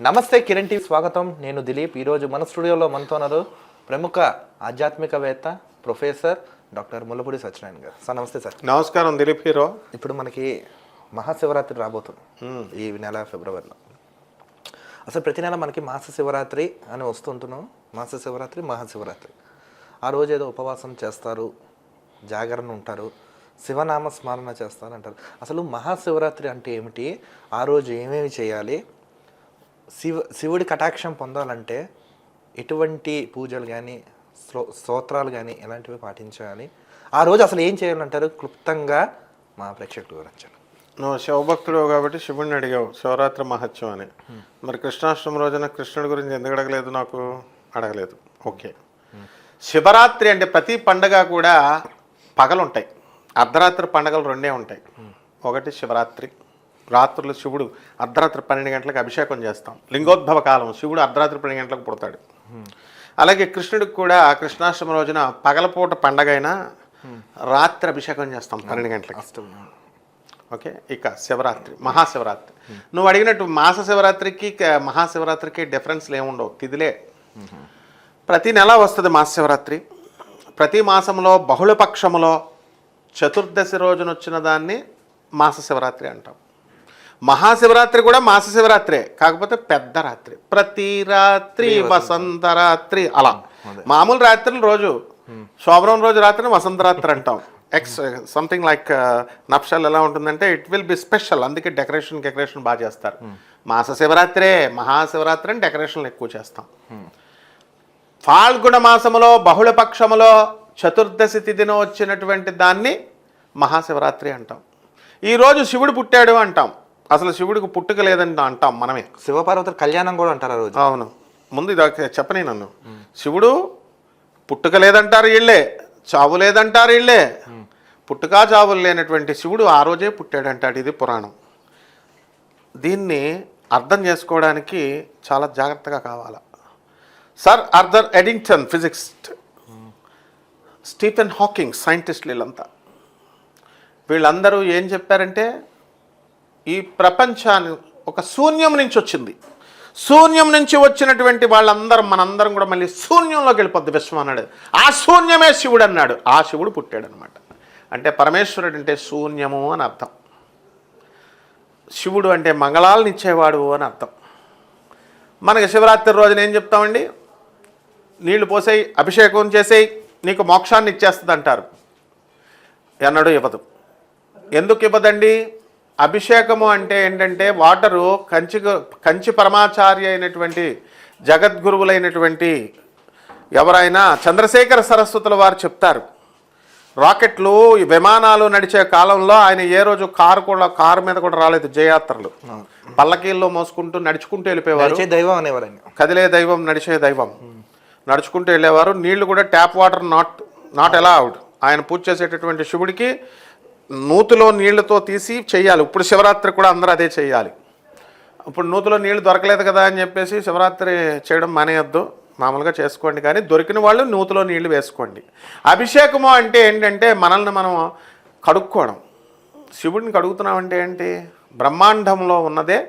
నమస్తే కిరణ్ టీవీ స్వాగతం. నేను దిలీప్. ఈరోజు మన స్టూడియోలో మనతో ఉన్నారు ప్రముఖ ఆధ్యాత్మికవేత్త ప్రొఫెసర్ డాక్టర్ ముల్లపూడి సత్యనారాయణ గారు. సార్ నమస్తే సార్. నమస్కారం దిలీప్ హీరో. ఇప్పుడు మనకి మహాశివరాత్రి రాబోతుంది. ఈ నెల ఫిబ్రవరిలో. అసలు ప్రతి నెల మనకి మాస శివరాత్రి అని వస్తుంటున్నాం. మాస శివరాత్రి మహాశివరాత్రి. ఆ రోజు ఏదో ఉపవాసం చేస్తారు జాగరణ ఉంటారు శివనామ స్మరణ చేస్తారు అంటారు. అసలు మహాశివరాత్రి అంటే ఏమిటి? ఆ రోజు ఏమేమి చేయాలి? శివ శివుడి కటాక్షం పొందాలంటే ఎటువంటి పూజలు కానీ శ్రో స్తోత్రాలు కానీ ఎలాంటివి పాటించాలి? ఆ రోజు అసలు ఏం చేయాలంటారు క్లుప్తంగా మా ప్రేక్షకులు వివరించాలి నువ్వు శివభక్తుడు కాబట్టి శివుడిని అడిగావు శివరాత్రి మహత్యం అని. మరి కృష్ణాష్టమి రోజున కృష్ణుడి గురించి ఎందుకు అడగలేదు నాకు? అడగలేదు. ఓకే. శివరాత్రి అంటే ప్రతి పండగ కూడా పగలుంటాయి. అర్ధరాత్రి పండగలు రెండే ఉంటాయి. ఒకటి శివరాత్రి రాత్రులు శివుడు అర్ధరాత్రి పన్నెండు గంటలకు అభిషేకం చేస్తాం. లింగోద్భవ కాలం శివుడు అర్ధరాత్రి పన్నెండు గంటలకు పుడతాడు. అలాగే కృష్ణుడికి కూడా కృష్ణాష్టమి రోజున పగలపూట పండగ అయినా రాత్రి అభిషేకం చేస్తాం పన్నెండు గంటలకు. ఓకే? ఇక శివరాత్రి మహాశివరాత్రి. నువ్వు అడిగినట్టు మాస శివరాత్రికి మహాశివరాత్రికి డిఫరెన్స్లు ఏముండవు తిదిలే. ప్రతి నెల వస్తుంది మాసశివరాత్రి. ప్రతి మాసంలో బహుళపక్షములో చతుర్దశి రోజున వచ్చిన దాన్ని మాస శివరాత్రి అంటాం. మహాశివరాత్రి కూడా మాస శివరాత్రే కాకపోతే పెద్ద రాత్రి. ప్రతి రాత్రి వసంత రాత్రి అలా. మామూలు రాత్రులు రోజు శోభనం రోజు రాత్రిని వసంత రాత్రి అంటాం ఎక్స్ సంథింగ్ లైక్ నప్షల్ ఎలా ఉంటుందంటే ఇట్ విల్ బి స్పెషల్ అందుకే డెకరేషన్ డెకరేషన్ బాగా చేస్తారు. మాస శివరాత్రే మహాశివరాత్రి అని డెకరేషన్లు ఎక్కువ చేస్తాం. ఫాల్గుణ మాసములో బహుళపక్షములో చతుర్దశి తిథిన వచ్చినటువంటి దాన్ని మహాశివరాత్రి అంటాం. ఈరోజు శివుడు పుట్టాడు అంటాం. అసలు శివుడికి పుట్టుక లేదని అంటాం మనమే. శివపార్వతుల కళ్యాణం కూడా అంటారు ఆ రోజు. అవును. ముందు ఇది చెప్పని నన్ను. శివుడు పుట్టుక లేదంటారు వీళ్ళే చావు లేదంటారు వీళ్ళే. పుట్టుక చావులు లేనటువంటి శివుడు ఆ రోజే పుట్టాడంటాడు ఇది పురాణం. దీన్ని అర్థం చేసుకోవడానికి చాలా జాగ్రత్తగా కావాలి. Sir Arthur Eddington physicist Stephen Hawking scientist వీళ్ళంతా. వీళ్ళందరూ ఏం చెప్పారంటే ఈ ప్రపంచాన్ని ఒక శూన్యం నుంచి వచ్చింది. శూన్యం నుంచి వచ్చినటువంటి వాళ్ళందరం మనందరం కూడా మళ్ళీ శూన్యంలోకి వెళ్ళిపోద్ది విశ్వం అన్నాడు ఆ శూన్యమే శివుడు అన్నాడు. ఆ శివుడు పుట్టాడు అనమాట అంటే పరమేశ్వరుడు అంటే శూన్యము అని అర్థం. శివుడు అంటే మంగళాలను ఇచ్చేవాడు అని అర్థం. మనకి శివరాత్రి రోజున ఏం చెప్తామండి? నీళ్ళు పోసేయి అభిషేకం చేసేయి నీకు మోక్షాన్ని ఇచ్చేస్తుంది అంటారు ఎన్నడూ ఇవ్వదు. ఎందుకు ఇవ్వదండి? అభిషేకము అంటే ఏంటంటే వాటరు కంచి కంచి పరమాచార్య అయినటువంటి జగద్గురువులైనటువంటి ఎవరైనా చంద్రశేఖర సరస్వతుల వారు చెప్తారు. రాకెట్లు విమానాలు నడిచే కాలంలో ఆయన ఏ రోజు కారు కూడా కారు మీద కూడా రాలేదు జయయాత్రలు. పల్లకీల్లో మోసుకుంటూ నడుచుకుంటూ వెళ్ళిపోయేవారు. దైవం అనేవారు కదిలే దైవం నడిచే దైవం. నడుచుకుంటూ వెళ్ళేవారు. నీళ్ళు కూడా tap water not not allowed ఆయన పూజ చేసేటటువంటి శివుడికి నూతులో నీళ్ళతో తీసి చేయాలి. ఇప్పుడు శివరాత్రి కూడా అందరూ అదే చేయాలి. ఇప్పుడు నూతులో నీళ్ళు దొరకలేదు కదా అని చెప్పేసి శివరాత్రి చేయడం మానేయద్దు. మామూలుగా చేసుకోండి. కానీ దొరికిన వాళ్ళు నూతులో నీళ్ళు వేసుకోండి. అభిషేకము అంటే ఏంటంటే మనల్ని మనం కడుక్కోవడం. శివుడిని కడుగుతున్నామంటే ఏంటి? బ్రహ్మాండంలో ఉన్నదే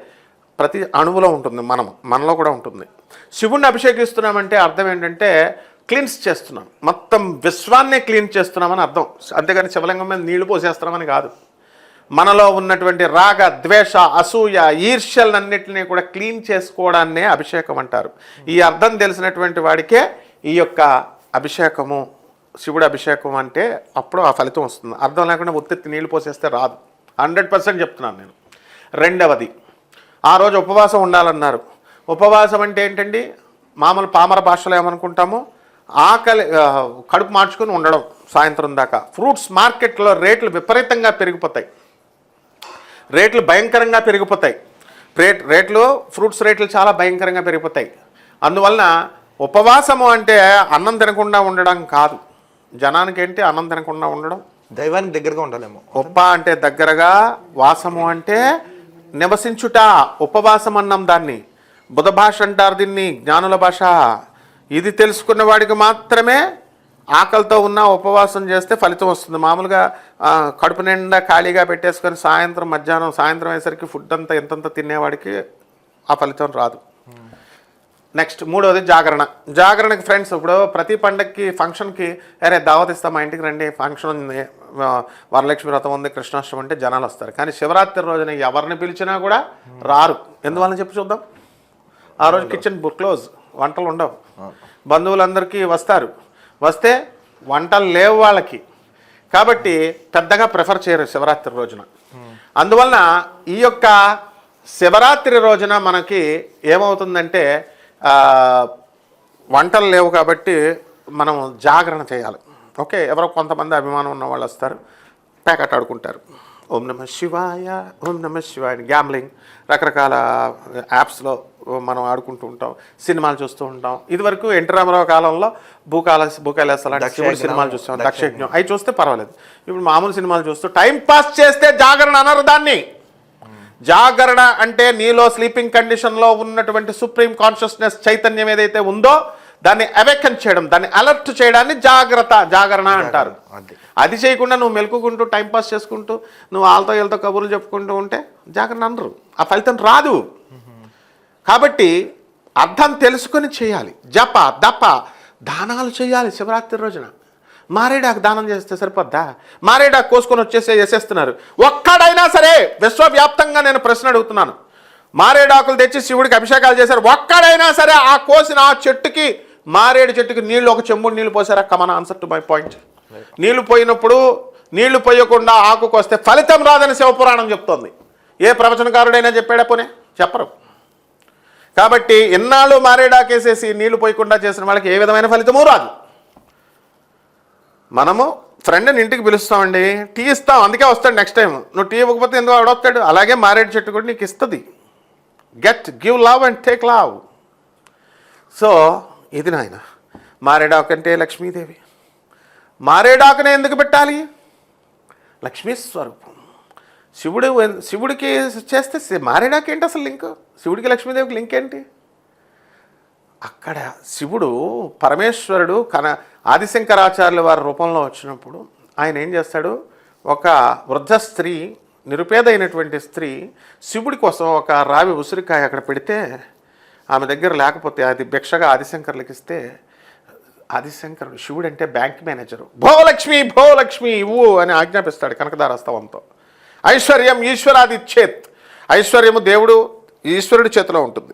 ప్రతి అణువులో ఉంటుంది. మనం మనలో కూడా ఉంటుంది. శివుణ్ణి అభిషేకిస్తున్నామంటే అర్థం ఏంటంటే క్లీన్స్ చేస్తున్నాం. మొత్తం విశ్వాన్నే క్లీన్ చేస్తున్నామని అర్థం. అంతేగాని శివలింగం మీద నీళ్ళు పోసేస్తున్నామని కాదు. మనలో ఉన్నటువంటి రాగ ద్వేష అసూయ ఈర్ష్యలన్నింటినీ కూడా క్లీన్ చేసుకోవడాన్నే అభిషేకం అంటారు. ఈ అర్థం తెలిసినటువంటి వాడికే ఈ యొక్క అభిషేకము శివుడు అభిషేకం అంటే అప్పుడు ఆ ఫలితం వస్తుంది. అర్థం లేకుండా ఉత్తి నీళ్ళు పోసేస్తే రాదు. హండ్రెడ్ పర్సెంట్ చెప్తున్నాను నేను. రెండవది ఆ రోజు ఉపవాసం ఉండాలన్నారు. ఉపవాసం అంటే ఏంటండి? మామూలు పామర భాషలో ఏమనుకుంటాము? ఆకలి కడుపు మార్చుకొని ఉండడం సాయంత్రం దాకా. ఫ్రూట్స్ మార్కెట్లో రేట్లు విపరీతంగా పెరిగిపోతాయి. రేట్లు భయంకరంగా పెరిగిపోతాయి. రేట్ రేట్లు ఫ్రూట్స్ రేట్లు చాలా భయంకరంగా పెరిగిపోతాయి. అందువలన ఉపవాసము అంటే అన్నం తినకుండా ఉండడం కాదు. జనానికి ఏంటి అన్నం తినకుండా ఉండడం? దైవానికి దగ్గరగా ఉండాలేమో. ఉప అంటే దగ్గరగా వాసము అంటే నివసించుట ఉపవాసం అన్నాం దాన్ని. బుధ భాష అంటారు దీన్ని జ్ఞానుల భాష. ఇది తెలుసుకున్న వాడికి మాత్రమే ఆకలితో ఉన్న ఉపవాసం చేస్తే ఫలితం వస్తుంది. మామూలుగా కడుపు నిండా ఖాళీగా పెట్టేసుకొని సాయంత్రం మధ్యాహ్నం సాయంత్రం అయ్యేసరికి ఫుడ్ అంతా ఎంతంత తినేవాడికి ఆ ఫలితం రాదు. నెక్స్ట్ మూడవది జాగరణ. జాగరణకి ఫ్రెండ్స్ ఇప్పుడు ప్రతి పండగకి ఫంక్షన్కి అరే దావత్ ఇస్తాం మా ఇంటికి రండి ఫంక్షన్ ఉంది వరలక్ష్మి వ్రతం ఉంది కృష్ణాష్టమి అంటే జనాలు వస్తారు. కానీ శివరాత్రి రోజున ఎవరిని పిలిచినా కూడా రారు. ఎందువల్ల చెప్పి చూద్దాం. ఆ రోజు కిచెన్ క్లోజ్. వంటలు ఉండవు. బంధువులందరికీ వస్తారు. వస్తే వంటలు లేవు వాళ్ళకి. కాబట్టి పెద్దగా ప్రిఫర్ చేయరు శివరాత్రి రోజున. అందువలన ఈ యొక్క శివరాత్రి రోజున మనకి ఏమవుతుందంటే వంటలు లేవు కాబట్టి మనం జాగరణ చేయాలి. ఓకే? ఎవరో కొంతమంది అభిమానం ఉన్న వాళ్ళు వస్తారు ప్యాకెట్ ఆడుకుంటారు. ఓం నమ శివాయ ఓం నమ శివాయ గ్యామ్లింగ్ రకరకాల యాప్స్లో మనం ఆడుకుంటూ ఉంటాం సినిమాలు చూస్తూ ఉంటాం. ఇదివరకు ఎన్టీ రామారావు కాలంలో భూకాల భూకాలేస లాంటి శివుడి సినిమాలు చూస్తాం దక్షయజ్ఞం. అవి చూస్తే పర్వాలేదు. ఇప్పుడు మామూలు సినిమాలు చూస్తూ టైం పాస్ చేస్తే జాగరణ అనరు దాన్ని జాగరణ అంటే నీలో స్లీపింగ్ కండిషన్లో ఉన్నటువంటి సుప్రీం కాన్షియస్నెస్ చైతన్యం ఏదైతే ఉందో దాన్ని అవేకన్ చేయడం దాన్ని అలర్ట్ చేయడాన్ని జాగ్రత్త జాగరణ అంటారు. అది. చేయకుండా నువ్వు మెలుకుంటూ టైం పాస్ చేసుకుంటూ నువ్వు వాళ్ళతో వీళ్ళతో కబుర్లు చెప్పుకుంటూ ఉంటే జాగరణ అనరు. ఆ ఫలితం రాదు. కాబట్టి అర్థం తెలుసుకొని చేయాలి. జప దప దానాలు చేయాలి శివరాత్రి రోజున. మారేడాకు దానం చేస్తే సరిపోద్దా? మారేడాకు కోసుకొని వచ్చేసే వేసేస్తున్నారు ఒక్కడైనా సరే విశ్వవ్యాప్తంగా నేను ప్రశ్న అడుగుతున్నాను. మారేడాకులు తెచ్చి శివుడికి అభిషేకాలు చేశారు. ఒక్కడైనా సరే ఆ కోసిన ఆ చెట్టుకి మారేడు చెట్టుకి నీళ్ళు ఒక చెంబుడు నీళ్ళు పోసారా? Come on answer to my point నీళ్ళు పోయినప్పుడు నీళ్ళు పోయకుండా ఆకుకు వస్తే ఫలితం రాదని శివపురాణం చెప్తోంది. ఏ ప్రవచనకారుడైనా చెప్పాడా పోనే? చెప్పరు. కాబట్టి ఎన్నాళ్ళు మారేడాకేసేసి నీళ్ళు పోయకుండా చేసిన వాళ్ళకి ఏ విధమైన ఫలితమూ రాదు. మనము ఫ్రెండ్ని ఇంటికి పిలుస్తామండి టీ ఇస్తాం అందుకే వస్తాడు నెక్స్ట్ టైం నువ్వు టీ ఇవ్వకపోతే ఎందుకు ఆడొస్తాడు అలాగే మారేడు చెట్టు కూడా నీకు ఇస్తుంది. Get give love and take love so ఇది నాయన? మారేడాకంటే లక్ష్మీదేవి. మారేడాకునే ఎందుకు పెట్టాలి? లక్ష్మీ స్వరూపం. శివుడు శివుడికి చేస్తే మారేడాకి ఏంటి అసలు లింక్? శివుడికి లక్ష్మీదేవికి లింక్ ఏంటి? అక్కడ శివుడు పరమేశ్వరుడు కన ఆదిశంకరాచార్యుల వారి రూపంలో వచ్చినప్పుడు ఆయన ఏం చేస్తాడు? ఒక వృద్ధ స్త్రీ నిరుపేదైనటువంటి స్త్రీ శివుడి కోసం ఒక రావి ఉసిరికాయ అక్కడ పెడితే ఆమె దగ్గర లేకపోతే అది భిక్షగా ఆదిశంకర్లకి ఇస్తే ఆదిశంకరుడు శివుడు అంటే బ్యాంక్ మేనేజరు. భోలక్ష్మి భోలక్ష్మి ఇవ్వు అని ఆజ్ఞాపిస్తాడు కనకదారస్తవంతో. ఐశ్వర్యం ఈశ్వరాది చేత్ ఐశ్వర్యము దేవుడు ఈశ్వరుడి చేతిలో ఉంటుంది.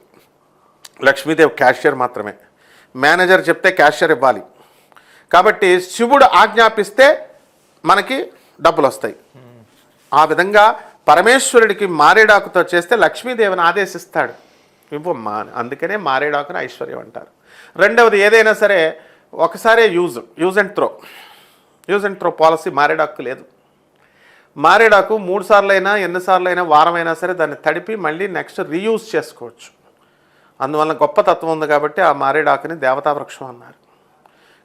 లక్ష్మీదేవి క్యాషియర్ మాత్రమే. మేనేజర్ చెప్తే క్యాషియర్ ఇవ్వాలి. కాబట్టి శివుడు ఆజ్ఞాపిస్తే మనకి డబ్బులు వస్తాయి ఆ విధంగా పరమేశ్వరుడికి మారేడాకుతో చేస్తే లక్ష్మీదేవిని ఆదేశిస్తాడు. ఇవ్వ మా అందుకనే మారేడాకుని ఐశ్వర్యం అంటారు. రెండవది ఏదైనా సరే ఒకసారే use use and throw. Use and throw policy మారేడాకు లేదు. మారేడాకు మూడు సార్లు అయినా ఎన్నిసార్లు అయినా వారం అయినా సరే దాన్ని తడిపి మళ్ళీ నెక్స్ట్ రీయూజ్ చేసుకోవచ్చు. అందువల్ల గొప్ప తత్వం ఉంది కాబట్టి ఆ మారేడాకుని దేవతా వృక్షం అన్నారు.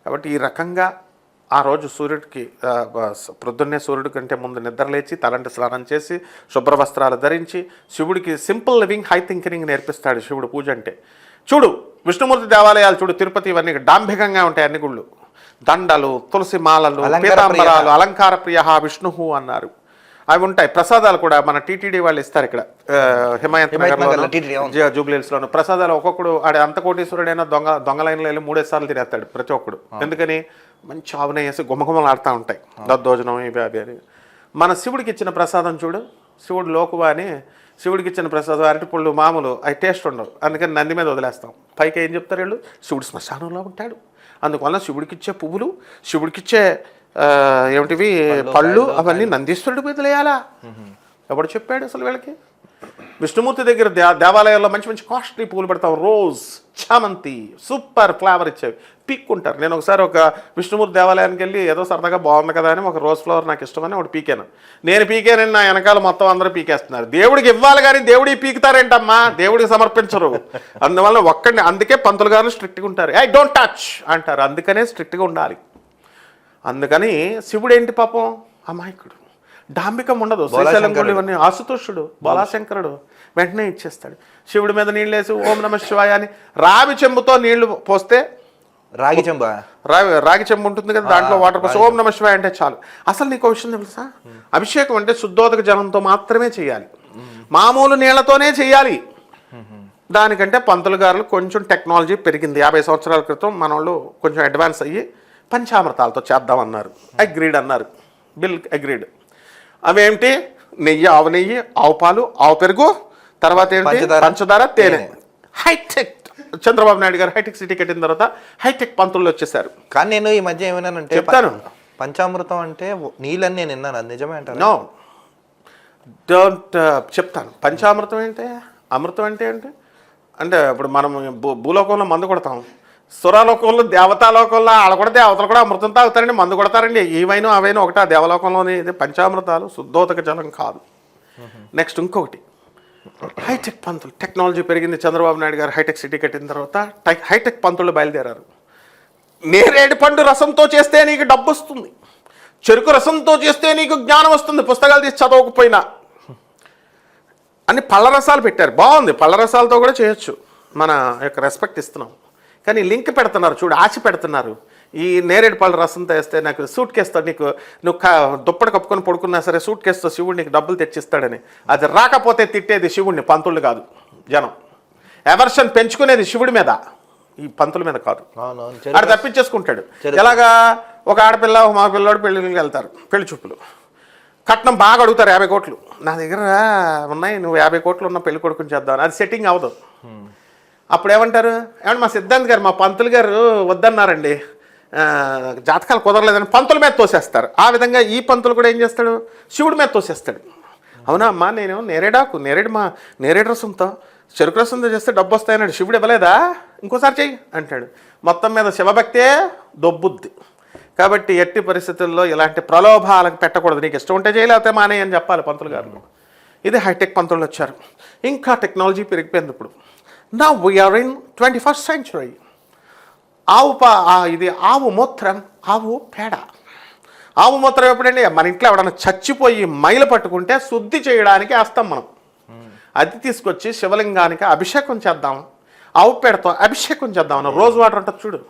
కాబట్టి ఈ రకంగా ఆ రోజు సూర్యుడికి ప్రొద్దున్నే సూర్యుడి కంటే ముందు నిద్ర లేచి తలంటి స్నానం చేసి శుభ్ర వస్త్రాలు ధరించి శివుడికి సింపుల్ లివింగ్ హై థింకింగ్ నేర్పిస్తాడు శివుడు పూజ అంటే. చూడు విష్ణుమూర్తి దేవాలయాలు చూడు తిరుపతి ఇవన్నీ డాంభికంగా ఉంటాయి అన్ని గుళ్ళు. దండలు తులసి మాలలు పీతాంబరాలు అలంకార ప్రియ విష్ణు అన్నారు. అవి ఉంటాయి. ప్రసాదాలు కూడా మన టీటీడీ వాళ్ళు ఇస్తారు ఇక్కడ. హిమాయత్ హిమాయత్ నగర్లో నగర్లో TTD, అవును. జ- జూబ్లీహిల్స్లోను ప్రసాదాలు ఒక్కొక్కడు ఆడ అంత కోటీశ్వరుడైనా దొంగ దొంగ లైన్లో వెళ్ళి మూడే సార్లు తినేస్తాడు ప్రతి ఒక్కడు. ఎందుకని? మంచి ఆవునే వేసి గుమ్మగుమ్మలాడుతూ ఉంటాయి. దద్దోజనం ఇవి అవి అని మన శివుడికి ఇచ్చిన ప్రసాదం చూడు. శివుడు లోకువా అని శివుడికి ఇచ్చిన ప్రసాదం అరటిపళ్ళు మామూలు అవి టేస్ట్ ఉండవు. అందుకని నంది మీద వదిలేస్తాం. పైకి ఏం చెప్తారు వీళ్ళు? శివుడు శ్మశానంలో ఉంటాడు. అందువల్ల శివుడికి ఇచ్చే పువ్వులు శివుడికిచ్చే ఏమిటివి? పళ్ళు అవన్నీ నందీశ్వరుడి మీద వదిలేయాలా ఎవడు చెప్పాడు అసలు వీళ్ళకి? విష్ణుమూర్తి దగ్గర దే దేవాలయాల్లో మంచి మంచి కాస్ట్లీ పూలు పెడతాం. రోజ్ చామంతి సూపర్ ఫ్లవర్ ఇచ్చేవి. పీక్కుంటారు. నేను ఒకసారి ఒక విష్ణుమూర్తి దేవాలయానికి వెళ్ళి ఏదో సరదాగా బాగుంది కదా అని ఒక రోజ్ ఫ్లవర్ నాకు ఇష్టమని ఒకటి పీకాను. నేను పీకానని నా వెనకాల మొత్తం అందరూ పీకేస్తున్నారు. దేవుడికి ఇవ్వాలి కానీ దేవుడికి పీకుతారేంటమ్మా? దేవుడికి సమర్పించరు. అందువల్ల ఒక్కడిని అందుకే పంతులు గారు స్ట్రిక్ట్గా ఉంటారు. ఐ డోంట్ టచ్ అంటారు. అందుకనే స్ట్రిక్ట్గా ఉండాలి. అందుకని శివుడు ఏంటి పాపం? అమాయకుడు. డాంబికం ఉండదు శ్రీశైలం ఇవన్నీ ఆశుతోషుడు బోలాశంకరుడు వెంటనే ఇచ్చేస్తాడు. శివుడి మీద నీళ్ళు వేసి ఓం నమ శివాయ అని రావి చెంబుతో నీళ్ళు పోస్తే రాగి చెంబ? రావి రాగి చెంబు ఉంటుంది కదా దాంట్లో వాటర్ పోసి ఓం నమ శివాయ అంటే చాలు. అసలు నీకు విషయం తెలుసా? అభిషేకం అంటే శుద్ధోదక జలంతో మాత్రమే చేయాలి. మామూలు నీళ్ళతోనే చేయాలి. దానికంటే పంతులు గారులు కొంచెం టెక్నాలజీ పెరిగింది. యాభై సంవత్సరాల క్రితం మన వాళ్ళు కొంచెం అడ్వాన్స్ అయ్యి పంచామృతాలతో చేద్దామన్నారు. అగ్రీడ్ అన్నారు. Bill agreed. అవేమిటి? నెయ్యి ఆవు నెయ్యి ఆవు పాలు ఆవు పెరుగు తర్వాత ఏంటి? పంచదార, తేనె. తేనె. హైటెక్. చంద్రబాబు నాయుడు గారు హైటెక్ సిటీ కట్టిన తర్వాత హైటెక్ పంతులు వచ్చేసారు. కానీ నేను ఈ మధ్య ఏమైనానంటే చెప్తాను. పంచామృతం అంటే నీళ్ళని నేను విన్నాను అది నిజమే అంటారు? నో. డోంట్ చెప్తాను. పంచామృతం ఏంటి? అమృతం అంటే ఏంటి? అంటే ఇప్పుడు మనం భూ భూలోకంలో మందు కొడతాం. సురాలోకంలో దేవతాలోకంలో వాళ్ళు కూడా దేవతలు కూడా అమృతం తాగుతారండి మందు కొడతారండి. ఏవైనా అవైనా ఒకటి ఆ దేవలోకంలోని ఇది పంచామృతాలు శుద్ధోదక జలం కాదు. నెక్స్ట్ ఇంకొకటి. హైటెక్ పంతులు టెక్నాలజీ పెరిగింది చంద్రబాబు నాయుడు గారు హైటెక్ సిటీ కట్టిన తర్వాత టై- హైటెక్ పంతులు బయలుదేరారు. నేరేడు పండు రసంతో చేస్తే నీకు డబ్బు వస్తుంది. చెరుకు రసంతో చేస్తే నీకు జ్ఞానం వస్తుంది. పుస్తకాలు తీసి చదవకపోయినా. అని పళ్ళ రసాలు పెట్టారు. బాగుంది. పళ్ళ రసాలతో కూడా చేయొచ్చు. మన యొక్క రెస్పెక్ట్ ఇస్తున్నాం. కానీ లింక్ పెడుతున్నారు చూడు ఆశ పెడుతున్నారు. ఈ నేరేడు పళ్ళ రసంతో వేస్తే నాకు సూట్ కేస్తో నీకు నువ్వు క దుప్పటి కప్పుకొని పడుకున్నా సరే సూట్ కేస్తో శివుడు నీకు డబ్బులు తెచ్చిస్తాడని. అది రాకపోతే తిట్టేది శివుడిని పంతులు కాదు జనం. ఎవర్షన్ పెంచుకునేది శివుడి మీద. ఈ పంతుల మీద కాదు. ఆడు తప్పించేసుకుంటాడు. ఎలాగా ఒక ఆడపిల్ల ఒక మగ పిల్లోడు పెళ్ళికి వెళ్తారు పెళ్ళి చూపులు. కట్నం బాగా అడుగుతారు యాభై కోట్లు. నా దగ్గర ఉన్నాయి నువ్వు యాభై కోట్లు ఉన్న పెళ్ళి కొడుకుని చేద్దాం అది సెట్టింగ్ అవ్వదు. అప్పుడు ఏమంటారు ఏమంటే మా సిద్ధాంత్ గారు మా పంతులు గారు వద్దన్నారండి. జాతకాలు కుదరలేదని పంతుల మీద తోసేస్తారు. ఆ విధంగా ఈ పంతులు కూడా ఏం చేస్తాడు? శివుడి మీద తోసేస్తాడు. అవునా అమ్మా నేను నేరేడాకు నేరేడు మా నేరేడు రసంతో చెరుకు రసంతో చేస్తే డబ్బు వస్తాయన్నాడు. శివుడు ఇవ్వలేదా? ఇంకోసారి చెయ్యి అంటాడు. మొత్తం మీద శివభక్తే దొబ్బుద్ది. కాబట్టి ఎట్టి పరిస్థితుల్లో ఇలాంటి ప్రలోభాలకు పెట్టకూడదు. నీకు ఇష్టం ఉంటే చేయలేకపోతే మానే అని చెప్పాలి పంతులు గారు. ఇది హైటెక్ పంతులు వచ్చారు. ఇంకా టెక్నాలజీ పెరిగిపోయింది ఇప్పుడు. నా we are in twenty first century ఆవు పా ఇది ఆవు మూత్రం ఆవు పేడ. ఆవు మూత్రం ఎప్పుడండి? మన ఇంట్లో ఎవడన్నా చచ్చిపోయి మైలు పట్టుకుంటే శుద్ధి చేయడానికి వేస్తాం మనం. అది తీసుకొచ్చి శివలింగానికి అభిషేకం చేద్దాం. ఆవు పేడతో అభిషేకం చేద్దాం అన్న రోజు వాటర్ ఉంటుంది చూడు.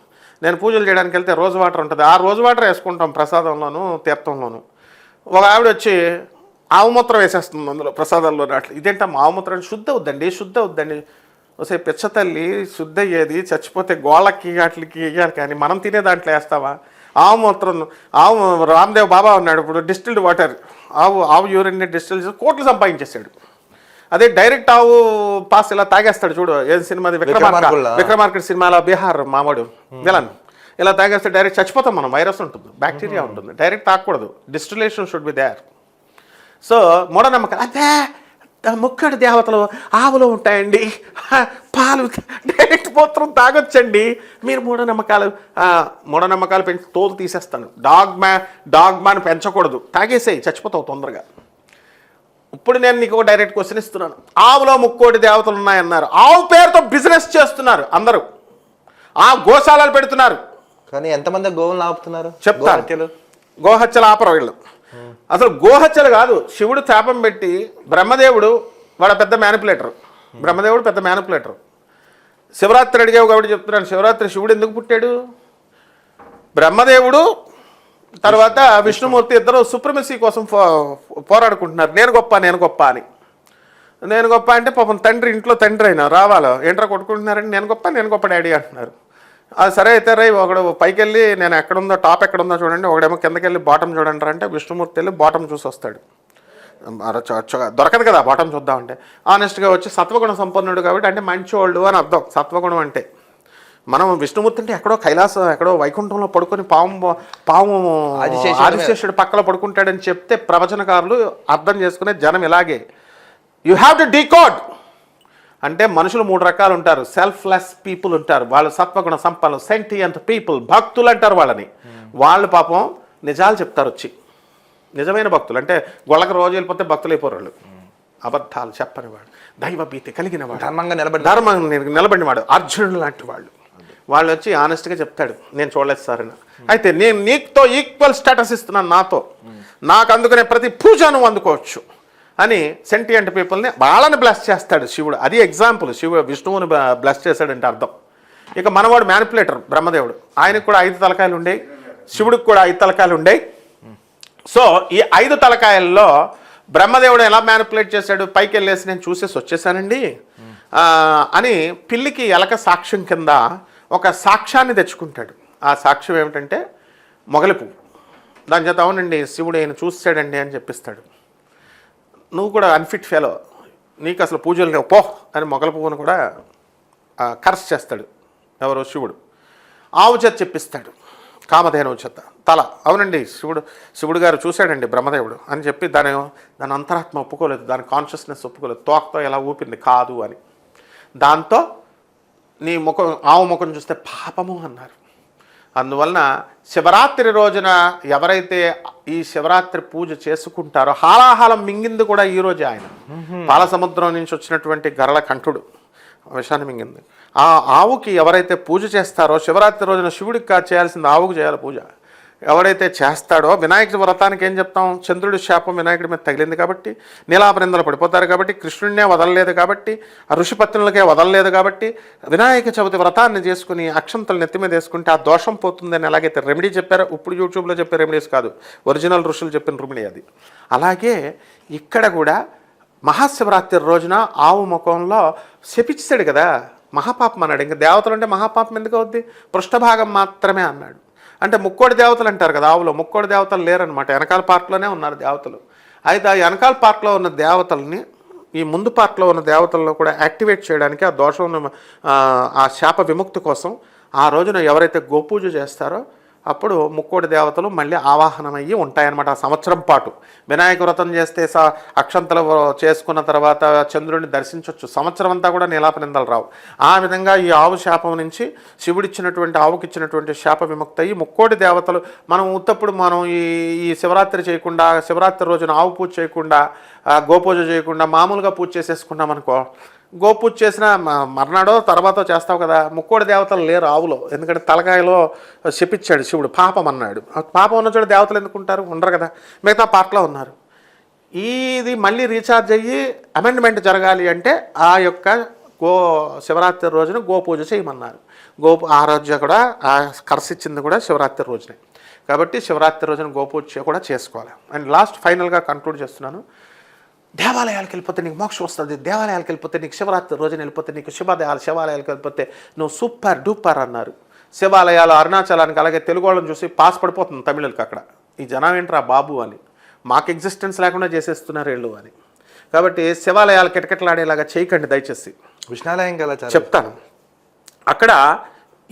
నేను పూజలు చేయడానికి వెళ్తే రోజు వాటర్ ఉంటుంది. ఆ రోజు వాటర్ వేసుకుంటాం ప్రసాదంలోను తీర్థంలోను. ఒక ఆవిడ వచ్చి ఆవుమూత్రం వేసేస్తుంది అందులో ప్రసాదాల్లో అట్లా. ఇదేంటమ్మా? ఆవుమూత్రం శుద్ధ అవుద్దండి శుద్ధ అవుద్దండి. వస్తే పిచ్చ తల్లి శుద్ధ అయ్యేది చచ్చిపోతే గోళ్ళకి వాటికి వేయాలి కానీ మనం తినే దాంట్లో వేస్తావా? ఆవు మూత్రం ఆవు రామ్దేవ్ బాబా ఉన్నాడు ఇప్పుడు డిస్టిల్డ్ వాటర్. ఆవు ఆవు యూరిన్ డిస్టిల్ చేసి కోట్లు సంపాదించేసాడు అదే డైరెక్ట్ ఆవు పాస్ ఇలా తాగేస్తాడు చూడు ఏం సినిమాది విక్రమార్క? విక్రమార్క సినిమాలో బీహార్ మామడు విలన్. ఇలా తాగేస్తే డైరెక్ట్ చచ్చిపోతాం మనం వైరస్ ఉంటుంది బ్యాక్టీరియా ఉంటుంది. డైరెక్ట్ తాగకూడదు distillation should be there. So మూఢనమ్మకాలు అదే ముక్కడి దేవతలు ఆవులో ఉంటాయండి. పాలు డైరెక్ట్ మూత్రం తాగొచ్చండి. మీరు మూఢనమ్మకాలు మూఢనమ్మకాలు పెంచి తోలు తీసేస్తాను. డాగ్ మ్యా డాగ్ మ్యాన్ పెంచకూడదు. తాగేసేయి చచ్చిపోతావు తొందరగా. ఇప్పుడు నేను నీకు డైరెక్ట్ క్వశ్చన్ ఇస్తున్నాను. ఆవులో ముక్కోటి దేవతలు ఉన్నాయన్నారు. ఆవు పేరుతో బిజినెస్ చేస్తున్నారు అందరూ. ఆ గోశాలలు పెడుతున్నారు. కానీ ఎంతమంది గోవులను ఆపుతున్నారు? చెప్తాను. గోహత్యలు? గోహత్యలు ఆపరు వీళ్ళు. అసలు గోహత్యలు కాదు. శివుడు శాపం పెట్టి బ్రహ్మదేవుడు వాడు పెద్ద మ్యానిపులేటర్ బ్రహ్మదేవుడు పెద్ద మ్యానిపులేటర్ శివరాత్రి అడిగావు కాబట్టి చెప్తున్నాను. శివరాత్రి శివుడు ఎందుకు పుట్టాడు? బ్రహ్మదేవుడు తర్వాత విష్ణుమూర్తి ఇద్దరు సుప్రమసీ కోసం పోరాడుకుంటున్నారు. నేను గొప్ప నేను గొప్ప అని. నేను గొప్ప అంటే పాపం తండ్రి ఇంట్లో తండ్రి అయినా రావాలో? ఏంట్రా కొట్టుకుంటున్నారని? నేను గొప్ప నేను గొప్ప డాడీ అంటున్నారు. సరే అయితే రై ఒకడు పైకి వెళ్ళి నేను ఎక్కడుందో టాప్ ఎక్కడుందో చూడండి. ఒకడేమో కిందకి వెళ్ళి బాటం చూడండి అంటే విష్ణుమూర్తి వెళ్ళి బాటం చూసి వస్తాడు. దొరకదు కదా బాటం చూద్దామంటే ఆనెస్ట్గా వచ్చి సత్వగుణ సంపన్నుడు కాబట్టి అంటే మంచోళ్ళు అని అర్థం. సత్వగుణం అంటే మనం విష్ణుమూర్తి అంటే ఎక్కడో కైలాసం ఎక్కడో వైకుంఠంలో పడుకొని పాము పాము ఆదిశేషుడి పక్కన పడుకుంటాడని చెప్తే ప్రవచనకారులు అర్థం చేసుకునే జనం ఇలాగే. యు హ్యావ్ టు డీకోడ్ అంటే మనుషులు మూడు రకాలు ఉంటారు. సెల్ఫ్లెస్ పీపుల్ ఉంటారు. వాళ్ళు సత్వగుణ సంపన్నులు సెంటియంట్ పీపుల్ భక్తులు అంటారు వాళ్ళని. వాళ్ళు పాపం నిజాలు చెప్తారు వచ్చి. నిజమైన భక్తులు. అంటే గొళ్ళకి రోజు వెళ్ళిపోతే భక్తులు అయిపోరు వాళ్ళు. అబద్ధాలు చెప్పని వాడు దైవ భీతి కలిగిన వాడు ధర్మంగా నిలబడి ధర్మం నిలబడిన వాడు అర్జునుడు లాంటి వాళ్ళు. వాళ్ళు వచ్చి ఆనెస్ట్గా చెప్తాడు నేను చూడలేదు సార్ అయితే నేను నీకుతో ఈక్వల్ స్టేటస్ ఇస్తున్నాను నాతో. నాకు అందుకునే ప్రతి పూజ నువ్వు అందుకోవచ్చు. అని సెంటియంట్ పీపుల్ని వాళ్ళని బ్లెస్ చేస్తాడు శివుడు. అది ఎగ్జాంపుల్ శివుడు విష్ణువుని బ్లెస్ చేశాడంటే అర్థం. ఇక మనవాడు మ్యానిపులేటర్ బ్రహ్మదేవుడు. ఆయనకు కూడా ఐదు తలకాయలు ఉండేవి శివుడికి కూడా ఐదు తలకాయలు ఉండేవి సో ఈ ఐదు తలకాయల్లో బ్రహ్మదేవుడు ఎలా మ్యానిపులేట్ చేశాడు? పైకి వెళ్ళేసి నేను చూసేసి వచ్చేసానండి. అని పిల్లికి ఎలక సాక్ష్యం కింద ఒక సాక్ష్యాన్ని తెచ్చుకుంటాడు. ఆ సాక్ష్యం ఏమిటంటే మొగలి పువ్వు. దాని చేత అవునండి శివుడు ఆయన చూస్తాడండి అని చెప్పిస్తాడు. నువ్వు కూడా అన్ఫిట్ ఫెలో నీకు అసలు పూజలు లేవు. పో! అని మొగల పువ్వును కూడా కర్స్ చేస్తాడు. ఎవరో శివుడు. ఆవు చేత చెప్పిస్తాడు. కామధేనవు చేత. తల. అవునండి శివుడు శివుడు గారు చూశాడండి బ్రహ్మదేవుడు అని చెప్పి దాని దాని అంతరాత్మ ఒప్పుకోలేదు. దాని కాన్షియస్నెస్ ఒప్పుకోలేదు. తోకతో ఎలా ఊపింది? కాదు అని. దాంతో నీ ముఖం ఆవు ముఖం చూస్తే పాపము అన్నారు. అందువలన శివరాత్రి రోజున ఎవరైతే ఈ శివరాత్రి పూజ చేసుకుంటారో హాలాహలం మింగింది కూడా ఈ రోజే ఆయన. పాల సముద్రం నుంచి వచ్చినటువంటి గరళ కంఠుడు విషాన్ని మింగింది. ఆ ఆవుకి ఎవరైతే పూజ చేస్తారో శివరాత్రి రోజున శివుడికి కాదు చేయాల్సింది ఆవుకు చేయాలి పూజ. ఎవడైతే చేస్తాడో వినాయకుడి వ్రతానికి ఏం చెప్తాం? చంద్రుడి శాపం వినాయకుడి మీద తగిలింది కాబట్టి నీలాపరిందలు పడిపోతారు కాబట్టి కృష్ణుడినే వదలలేదు కాబట్టి ఆ ఋషిపత్నులకే వదలలేదు కాబట్టి వినాయక చవితి వ్రతాన్ని చేసుకుని అక్షంతలు నెత్తి మీద వేసుకుంటే ఆ దోషం పోతుందని ఎలాగైతే రెమెడీ చెప్పారో ఇప్పుడు యూట్యూబ్లో చెప్పే రెమెడీస్ కాదు. ఒరిజినల్ ఋషులు చెప్పిన రెమెడీ అది. అలాగే ఇక్కడ కూడా మహాశివరాత్రి రోజున ఆవు ముఖంలో శపిస్తాడు కదా మహాపాపం అన్నాడు. ఇంకా దేవతలు అంటే మహాపాపం ఎందుకు అవుద్ది? పృష్ఠభాగం మాత్రమే అన్నాడు. అంటే ముక్కోడి దేవతలు అంటారు కదా ఆవులో ముక్కోడి దేవతలు లేరనమాట వెనకాల పార్ట్లోనే ఉన్నారు దేవతలు. అయితే ఆ వెనకాల పార్ట్లో ఉన్న దేవతల్ని ఈ ముందు పార్ట్లో ఉన్న దేవతల్లో కూడా యాక్టివేట్ చేయడానికి ఆ దోషం ఆ శాప విముక్తి కోసం ఆ రోజున ఎవరైతే గోపూజ చేస్తారో అప్పుడు ముక్కోడి దేవతలు మళ్ళీ ఆవాహనమయ్యి ఉంటాయన్నమాట ఆ సంవత్సరం పాటు. వినాయక వ్రతం చేస్తే స అక్షంతలు చేసుకున్న తర్వాత చంద్రుడిని దర్శించవచ్చు సంవత్సరం అంతా కూడా నీలాపనిందలు రావు. ఆ విధంగా ఈ ఆవు శాపం నుంచి శివుడిచ్చినటువంటి ఆవుకి ఇచ్చినటువంటి శాప విముక్త అయ్యి ముక్కోడి దేవతలు మనం ఉత్తప్పుడు మనం ఈ ఈ శివరాత్రి చేయకుండా శివరాత్రి రోజున ఆవు పూజ చేయకుండా గోపూజ చేయకుండా మామూలుగా పూజ చేసేసుకున్నాం అనుకో గోపూజ చేసిన మర్నాడో తర్వాత చేస్తావు కదా ముక్కోడి దేవతలు లేరు ఆవులో. ఎందుకంటే తలకాయలో శపించాడు శివుడు పాపం అన్నాడు. పాపం ఉన్న చోట దేవతలు ఎందుకు ఉంటారు ఉండరు కదా. మిగతా పార్ట్లో ఉన్నారు. ఇది మళ్ళీ రీఛార్జ్ అయ్యి అమెండ్మెంట్ జరగాలి అంటే ఆ యొక్క గో శివరాత్రి రోజున గోపూజ చేయమన్నారు. గో ఆ రోజు కూడా ఆ కరసిచ్చింది కూడా శివరాత్రి రోజునే. కాబట్టి శివరాత్రి రోజున గోపూజ కూడా చేసుకోవాలి. అండ్ లాస్ట్ ఫైనల్గా కంక్లూడ్ చేస్తున్నాను. దేవాలయాలకు వెళ్ళిపోతే నీకు మోక్షం వస్తుంది దేవాలయాలకు వెళ్ళిపోతే నీకు శివరాత్రి రోజున వెళ్ళిపోతే నీకు శివాలయాలు శివాలయాలకు వెళ్ళిపోతే నువ్వు సూపర్ డూపర్ అన్నారు. శివాలయాలు అరుణాచలానికి అలాగే తెలుగు వాళ్ళని చూసి పాస్ పడిపోతుంది తమిళులకి అక్కడ. ఈ జనం ఏంట్రా బాబు అని. మాకు ఎగ్జిస్టెన్స్ లేకుండా చేసేస్తున్నారు వీళ్ళు అని. కాబట్టి శివాలయాలు కిటకిటలాడేలాగా చేయకండి దయచేసి. విష్ణాలయం చాలా. చెప్తాను. అక్కడ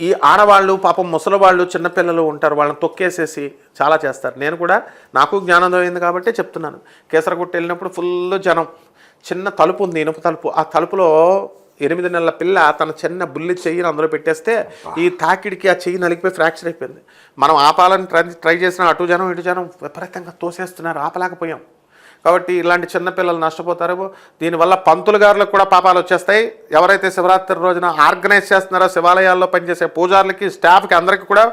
ఈ ఆడవాళ్ళు పాపం ముసలివాళ్ళు చిన్నపిల్లలు ఉంటారు వాళ్ళని తొక్కేసేసి చాలా చేస్తారు. నేను కూడా నాకు జ్ఞానం అయింది కాబట్టి చెప్తున్నాను. కేసరగుట్ట వెళ్ళినప్పుడు ఫుల్ జనం చిన్న తలుపు ఉంది ఇనుప తలుపు. ఆ తలుపులో ఎనిమిది నెలల పిల్ల తన చిన్న బుల్లి చెయ్యిని అందులో పెట్టేస్తే ఈ తాకిడికి ఆ చెయ్యి నలిగిపోయి ఫ్రాక్చర్ అయిపోయింది. మనం ఆపాలని ట్రై ట్రై చేసిన అటు జనం ఇటు జనం విపరీతంగా తోసేస్తున్నారు ఆపలేకపోయాం. కాబట్టి ఇలాంటి చిన్నపిల్లలు నష్టపోతారు. దీనివల్ల పంతులు గారులకు కూడా పాపాలు వచ్చేస్తాయి. ఎవరైతే శివరాత్రి రోజున ఆర్గనైజ్ చేస్తున్నారో శివాలయాల్లో పనిచేసే పూజారులకి స్టాఫ్కి అందరికీ కూడా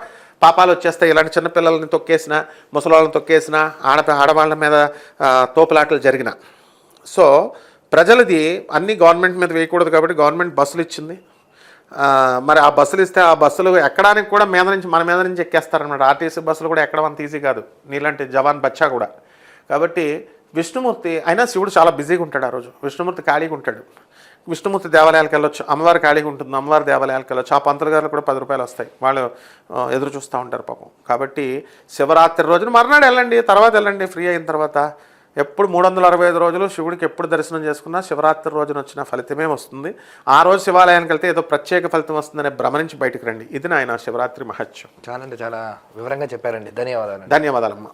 పాపాలు వచ్చేస్తాయి. ఇలాంటి చిన్నపిల్లల్ని తొక్కేసిన ముసలాళ్ళని తొక్కేసిన ఆడ ఆడవాళ్ళ మీద తోపులాటలు జరిగిన. సో ప్రజలది అన్ని గవర్నమెంట్ మీద వేయకూడదు కాబట్టి గవర్నమెంట్ బస్సులు ఇచ్చింది. మరి ఆ బస్సులు ఇస్తే ఆ బస్సులు ఎక్కడానికి కూడా మీద నుంచి మన మీద నుంచి ఎక్కేస్తారనమాట ఆర్టీసీ బస్సులు కూడా ఎక్కడం అంత ఈజీ కాదు. నీలాంటి జవాన్ బచ్చా కూడా. కాబట్టి విష్ణుమూర్తి అయినా శివుడు చాలా బిజీగా ఉంటాడు ఆ రోజు. విష్ణుమూర్తి ఖాళీగా ఉంటాడు. విష్ణుమూర్తి దేవాలయాలకు వెళ్ళొచ్చు. అమ్మవారి ఖాళీగా ఉంటుంది. అమ్మవారి దేవాలయాలకు వెళ్ళొచ్చు. ఆ పంతులు గారు కూడా పది రూపాయలు వస్తాయి. వాళ్ళు ఎదురు చూస్తూ ఉంటారు పాపం. కాబట్టి శివరాత్రి రోజున మర్నాడు వెళ్ళండి తర్వాత వెళ్ళండి ఫ్రీ అయిన తర్వాత. ఎప్పుడు మూడు వందల అరవై ఐదు రోజులు శివుడికి ఎప్పుడు దర్శనం చేసుకున్నా శివరాత్రి రోజున వచ్చిన ఫలితమే వస్తుంది. ఆ రోజు శివాలయానికి వెళ్తే ఏదో ప్రత్యేక ఫలితం వస్తుందనే భ్రమ నుంచి బయటకు రండి. ఇది నాయన శివరాత్రి మహత్యం. చాలా అంటే చాలా వివరంగా చెప్పారండి. ధన్యవాదాలు. ధన్యవాదాలమ్మా.